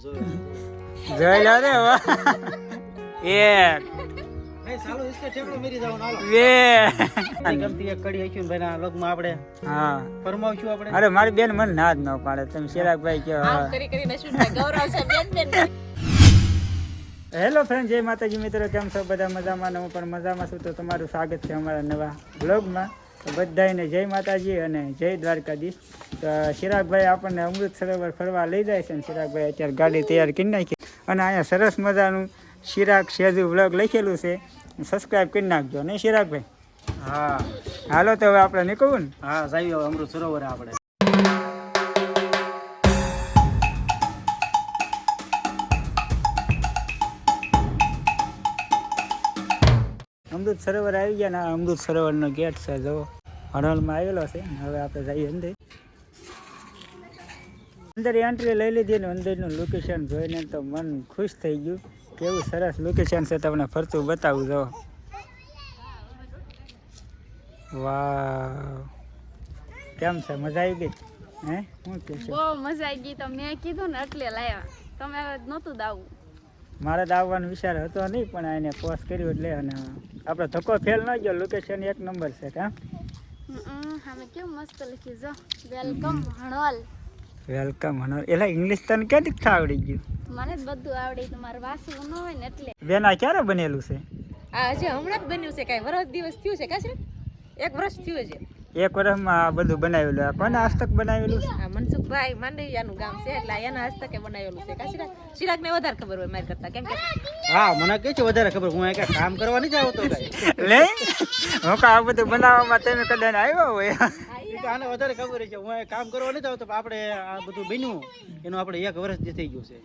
જોઈ લો રે એક. નહીં ઇસકે ઠેકડો મેરી જાવ હાલો. બે. ગમતી એક કડી હક્યું ભાઈ ના લગમાં આપણે હા. ફરમાવશું આપણે. અરે મારી બેન મને ના જ ન પાડે. તમે ચિરાગભાઈ કયો હા. કરી કરીને શું ગૌરવ છે બેન બેન હેલો ફ્રેન્ડ જય માતાજી મિત્રો કેમ છો? બધા મજામાં હું પણ મજામાં છું. તો તમારું સ્વાગત છે અમારા નવા બ્લોગમાં તો બધાને જય માતાજી અને જય દ્વારકાધીશ. તો ચિરાગભાઈ આપણને અમૃત સરોવર ફરવા લઈ જાય છે અને ચિરાગભાઈ અત્યારે ગાડી તૈયાર કરી નાખી. અને અહીંયા સરસ મજાનું ચિરાગ સેજુ વ્લોગ લખેલું છે. સબસ્ક્રાઈબ કરી નાખજો નહીં ચિરાગભાઈ હા. હાલો તો હવે આપણે નીકળવું ને? હા સાહેબ અમૃત સરોવર આપણે. અમૃત સરોવર આવી ગયા ને આ અમૃત સરોવરનો ગેટ છે જો. હણોલમાં આવેલો છે. હવે આપણે જઈએ અંદર. અંદર એન્ટ્રી લઈ લીધી ને અંદરનું લોકેશન જોઈને તો મન ખુશ થઈ ગયું. કેવું સરસ લોકેશન છે તમને ફરતું બતાવું જો. વાહ કેમ છે? મજા આવી ગઈ? હે? શું કે બહુ મજા આવી ગઈ. તો મેં કીધું ને એટલે લાવ્યા તમે નતું દાવું. મારે તો આવવાનો વિચાર હતો નહીં પણ એને પોસ્ટ કર્યું એટલે અને આપણો ધક્કો ફેલ ન ગયો. લોકેશન એક નંબર છે કાં અમે કેવું મસ્ત લખ્યું જો વેલકમ હણોલ. વેલકમ હનો એલા ઇંગ્લિશ તને ક્યાંથી આવડી ગયું? મને બધું આવડે તમારે વાસુ ન હોય ને એટલે. બેન આ ક્યારે બનેલું છે? આ હજી હમણાં જ બન્યું છે. કાંઈ વરસ દિવસ થયું છે કાશી એક વર્ષ થયું છે એક વર્ષમાં આ બધું બનાવેલું આ કોને હસ્તક બનાવેલું છે? આ મનસુખભાઈ માંડવિયાનું ગામ છે એટલે એના હસ્તકે બનાવેલું છે. કાશી ચિરાગને વધારે ખબર હોય મારી કરતા કેમ કે હા મને કે છે વધારે ખબર. હું એક કામ કરવા નહીં જાવ તો લે? હું કા આ બધું બનાવવામાં તમે કદાચ આવ્યો હોય. તો આને વધારે ખબર છે. હું કામ કરવા નહીં જાવ તો આપણે આ બધું બન્યું. એનું આપણે એક વર્ષ જે થઈ ગયું છે.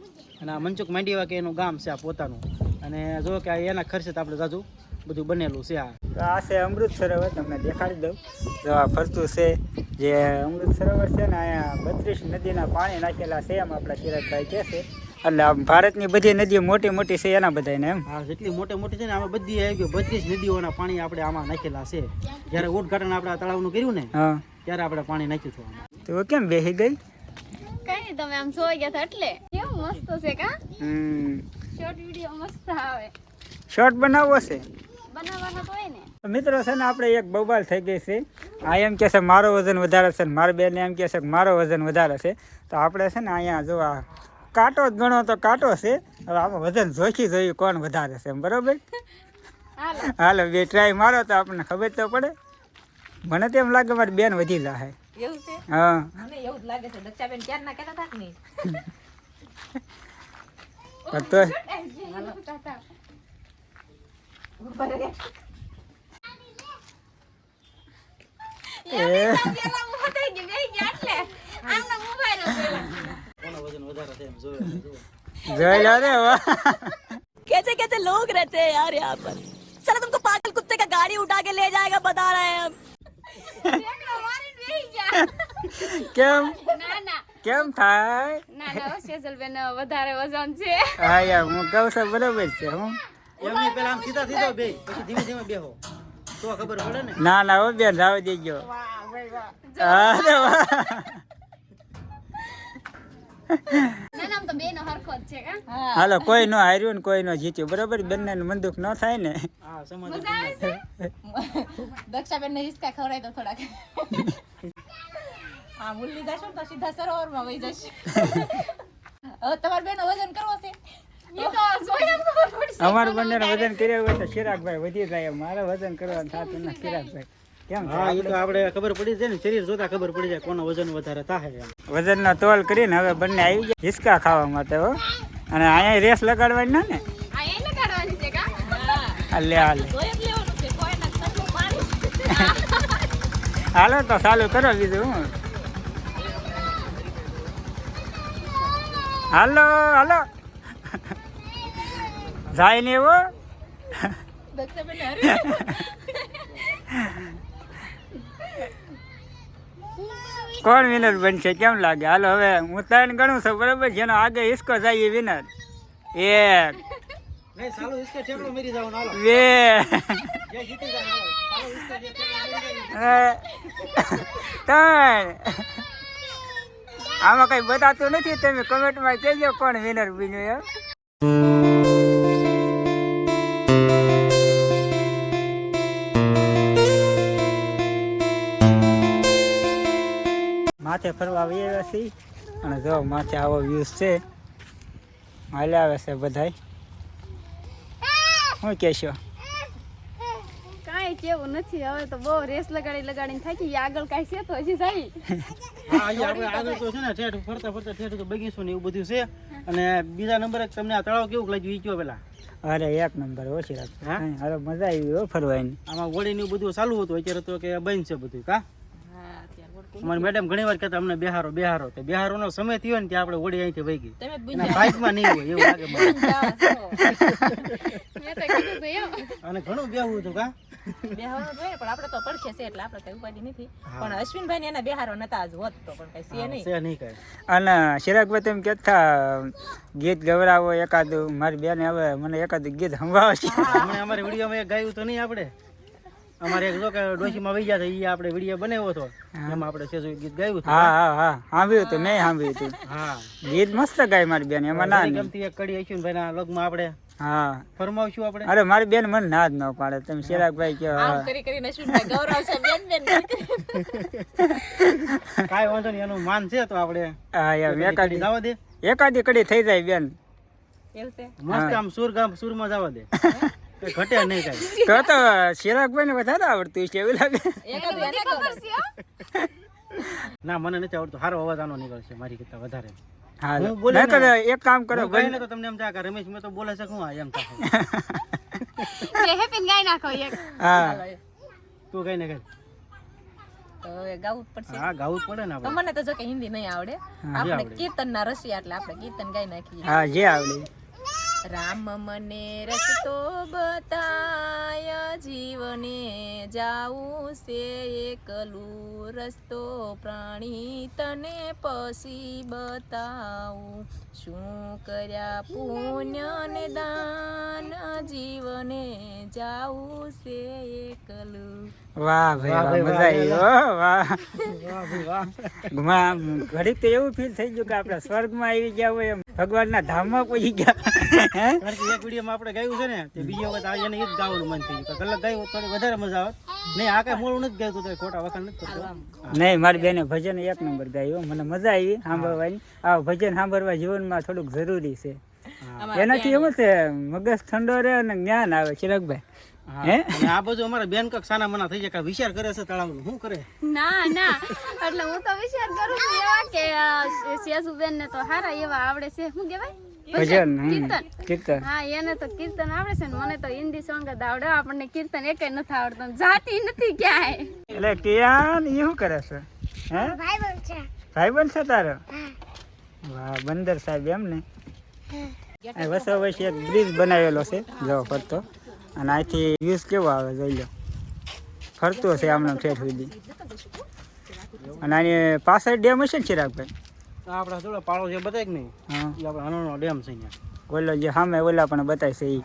અને આ મનસુખ માંડીવા કે એનું ગામ છે આ પોતાનું. અને જો કે એના ખર્ચે તો આપણે જાજુ બધું બનેલું છે આ. તો આ છે અમૃત સરોવર તમને દેખાડી દઉં. તો આ ફરતું છે જે અમૃત સરોવર છે ને અહીંયા બત્રીસ નદીના પાણી નાખેલા છે એમ આપણા કિરતભાઈ કહે છે. એટલે આમ ભારતની બધી નદીઓ મોટી મોટી છે એના બધાને એમ. હા જેટલી મોટી મોટી છે ને આમાં બધી આવી ગયો. બત્રીસ નદીઓના પાણી આપણે આમાં નાખેલા છે. જ્યારે ઉદઘાટન આપણે તળાવનું કર્યું ને હા. ત્યારે આપણે પાણી નાખ્યું હતું તો કેમ બેસી ગઈ? કઈ નહીં તમે આમ સોઈ ગયા એટલે. કેવું મસ્ત છે કા? હમ. શોર્ટ વિડિયો મસ્ત આવે. શોર્ટ બનાવવો છે? બનાવવાનો તો હોય ને. મિત્રો છે ને આપણે એક બબાલ થઈ ગઈ છે. આ એમ કહે છે મારો વજન વધારે છે ને મારા બેન એમ કહે છે કે મારો વજન વધારે છે. તો આપણે છે ને અહીંયા જો આ કાંટો જ ગણો તો કાંટો છે. હવે આમાં વજન જોખી જોયું કોણ વધારે છે એમ બરોબર? હાલો. બે ટ્રાય મારો તો આપણને ખબર તો પડે. મને તો એમ લાગે મારી બેન વધી જાય હા. એવું જ લાગે છે. દક્ષાબેન ક્યારના કહેતા હતા કે તો कैसे कैसे लोग रहते हैं यार यहाँ पर चलो तुमको पागल कुत्ते का गाड़ी उठा के ले जाएगा बता रहे हैं हम ઠેકડો મારીને બેહી ગયા કેમ ના ના કેમ થાય ના ના હો, સેજલબેન વધારે વજન છે હા યાર હું કહું છું બરોબર છે હું એમની પેલા આમ સીધા સીધા બે પછી ધીમે ધીમે બેહો. તો ખબર પડે ને? ના ના હો બેન રાવ દેજો અરે વાહ ના ના આમ તો બેનો હરખો જ છે કા હાલો કોઈ નો હાર્યું ને કોઈ નો જીત્યું. બરોબર? બંને મંદુક ન થાય ને. દક્ષાબેન ને હિસકા ખવડાય તો થોડાક. હા મુરલી જશો ને તો સીધા સરોવરમાં વહી જશે. હવે તમારે બેનો વજન કરવો છે? અમારું બંને વજન કર્યું હોય તો ચિરાગભાઈ વધી જાય. મારે વજન કરવાનું થતું ના ચિરાગભાઈ. કેમ હા એ તો આપણે ખબર પડી જાય ને શરીર જોતા ખબર પડી જાય કોનો વજન વધારે થાય તોલ કરીને હવે બંને આવી ગયા. હિસકા ખાવા માટે હો. અને અહીંયા રેસ લગાડવાની ના ને? હાલે હાલે. હાલો તો ચાલુ કરો બીજું હું. હાલો હાલો. જાય ને એવો? કોણ વિનર બનશે? કેમ લાગે? હાલો હવે હું ત્રણ ગણું છું બરાબર? જેનો આગળ હિસકો જાય એ વિનર એક બે. ત્રણ. આમાં કઈ બતાતું નથી? તમે કમેન્ટમાં કહેજો કોણ વિનર બન્યું એમ. માથે ફરવા આવી આવ્યા છીએ. અને જો માથે આવો વ્યૂઝ છે. હાલે આવે છે બધાય. શું કહેશો કાંઈ કેવું નથી. હવે તો બહુ રેસ લગાડી લગાડીને થાકી ગયા. આગળ કાંઈ છે તો હજી જાય. હા અહીંયા આપણે આગળ તો છે ને ઠેઠ ફરતા ફરતા ઠેઠ તો બગીચો ને એવું બધું છે. અને બીજા નંબરે તમને આ તળાવ કેવું લાગ્યું ઈ કયો પેલા? અરે એક નંબર ઓછી રાખ હા? અરે મજા આવી ફરવાની. આમાં હોળી ને એવું બધું ચાલુ હતું. અત્યારે તો કે બંધ છે બધું કા. અમારી મેડમ ઘણી વાર કહેતા અમને બિહારો બિહારો. તો બિહારો નો સમય થયો ને ત્યાં આપણે ઓડી અહીંથી વહી ગઈ. બાઇકમાં નહીં હોય એવું લાગે અને ઘણું બેહવું હતું કા? બેહવાનું જોઈએ પણ આપણે તો પડખે છે એટલે આપણે કઈ ઉપાધિ નથી. પણ અશ્વિનભાઈ ને એના બેહારો નતા આજ હોત તો પણ કઈ છે નહીં. છે નહીં કઈ. અને ચિરાગભાઈ તેમ કહેતા ગીત ગવડાવો એકાદ મારી બેન હવે મને એકાદ ગીત હમણાં અમારે વિડીયોમાં ગાયું તો નહીં આપણે? અમારે એક જો કે ડોશીમાં વહી ગયા એ આપણે વીડિયો બનાવ્યો હતો. એમાં આપણે સેજુ ગીત ગાયું હતું. હા હા હા. સાંભળ્યું હતું મેં સાંભળ્યું હતું. હા. ગીત મસ્ત ગાય મારી બેન એમાં ના ગમતી એક કડી અશ્વિનભાઈ ના લગમાં આપણે હા. ફરમાવશું આપણે. અરે મારી બેન મને ના જ ન પાડે. તમે ચિરાગભાઈ કહો આમ. કરી કરીને અશ્વિનભાઈ ગૌરવ છે બેન બેન કાઈ વાંધો નહીં એનું માન છે તો આપણે હા એમ. એકાદી જવા દે. એકાદી કડી થઈ જાય બેન. એવું છે? મસ્ત આમ સુર ગામ સુરમાં જવા દે. કે ઘટે નહીં કાંઈ. તો તો ચિરાગભાઈ ને વધારે આવડતું છે એવું લાગે. છે ના મને નથી આવડતું. સારો અવાજ આનો નીકળશે મારી કરતા વધારે. હા હું એક કામ કરો હું ગાઈને તો તમને એમ થાય કે રમેશ મેં તો બોલે શકું હું એમ થાય નાખો એક. હા. તું ગાઈને ને કઈ હવે ગાવું પડશે. હા ગાવું પડે ને આપણે. મને તો જો કે હિન્દી નહીં આવડે. આપણે કીર્તન ના રસિયા એટલે આપણે કીર્તન ગાઈ નાખીએ. હા જે આવડે. રામ મને રસ્તો બતાય જીવને. જાવું છે એકલું રસ્તો પ્રાણી તને પછી બતાવું. શું કર્યા પુણ્ય ને દાન જીવને જાવું છે એકલું. વાહ ભાઈ વાહ મજા આવી વાહ. વાહ ઘડીક તો એવું ફીલ થઈ ગયું કે આપણે સ્વર્ગમાં આવી ગયા હોય એમ. ભગવાનના ધામમાં પહોંચી ગયા. હે કારણ કે એક વિડીયોમાં આપણે ગાયું છે ને તે બીજી વખત આજે એને એ જ ગાવાનું મન થયું ગયું. કલાક ગાયું થોડી વધારે મજા આવે. નહીં આ કઈ મોડું નથી ગાયું તો ખોટા વખાણ નથી કરતો. નહીં મારી બેને ભજન એક નંબર ગાયું મને મજા આવી સાંભળવાની. આ ભજન સાંભળવા જીવનમાં થોડુંક જરૂરી છે. એનાથી એવું છે મગજ ઠંડો રહે અને જ્ઞાન આવે ચિરાગભાઈ. હે? આ બધું અમારા બેન કક સાના મના થઈ જાય વિચાર કરે છે તળાવનું. શું કરે? ના ના. એટલે હું તો વિચાર કરું છું એવા કે સેસુબેન ને તો હારા એવા આવડે છે. શું કહેવાય? ભજન કીર્તન. કીર્તન. હા એને તો કીર્તન આવડે છે ને મને તો હિન્દી સોંગ જ આવડે. આપણને કીર્તન એકેય નથી આવડતું. જાતી નથી ક્યાંય. એટલે કિયાન એ શું કરે છે? હે? ભાઈબંધ છે. તારો? વાહ બંદર સાહેબ એમ ને? વસો વચ્ચે એક બ્રિજ બનાવેલો છે જો ફરતો. અને અહીંથી વ્યૂઝ કેવો આવે જોઈ લો. ફરતો છે આમનો ઠેઠ સુધી. અને આની પાછળ ડેમ હશે ને ચિરાગભાઈ? આપણા જોડે પાળો છે બતાય કે નહીં? હા. એ આપણે ડેમ છે ઓલો જે સામે ઓલા પણ બતાય છે એ?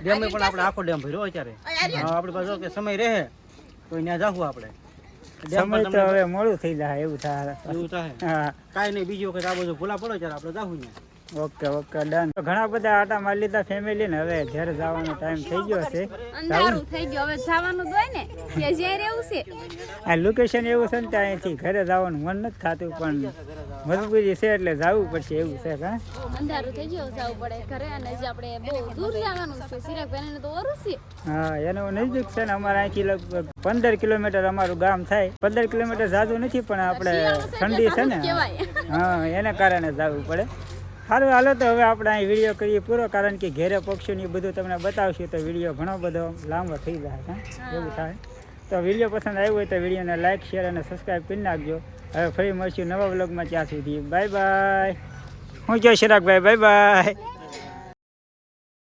ડેમ પણ આપણે આખો ડેમ ભર્યો અત્યારે હા, આપણી પાસે કે સમય રહે તો ત્યાં જાવું આપણે. ડેમ સમય તો હવે મોડું થઈ જાય એવું થાય. એવું થાય. હા. કાંઈ નહીં બીજી વખત આ બધું ભૂલા પડો ત્યારે આપણે જાવું ઓકે ઓકે ડન. ઘણા બધા આટા મારી લીધા ફેમિલી ને હવે ઘરે જવાનો ટાઈમ થઈ ગયો છે. અંધારું થઈ ગયું હવે જવાનું જ હોય ને. કે જ્યાં રહેવું છે આ લોકેશન એવું છે ને ત્યાં અહીંથી ઘરે જવાનું મન નથી થતું પણ મજબૂરી છે એટલે જવું પડશે એવું છે હા? અંધારું થઈ ગયું જવું પડે ઘરે અને હજી આપણે બહુ દૂર જવાનું છે. સિરાગભાઈ તો ઓરું છે. હા એનો નજીક છે ને અમારે અહીંથી લગભગ પંદર કિલોમીટર અમારું ગામ થાય. પંદર કિલોમીટર જાજુ નથી પણ આપણે ઠંડી છે ને. હા એને કારણે જવું પડે. સારું હાલો તો હવે આપણે અહીં વીડિયો કરીએ પૂરો કારણ કે ઘેરે પક્ષીઓની બધું તમને બતાવશું તો વીડિયો ઘણો બધો લાંબો થઈ જાય હા. એવું થાય. તો વીડિયો પસંદ આવ્યો હોય તો વિડીયોને લાઇક શેર અને સબસ્ક્રાઈબ કરી નાખજો. હવે ફરી મળશું નવા વ્લોગમાં ત્યાં સુધી. બાય બાય હું કહો ચિરાગભાઈ બાય બાય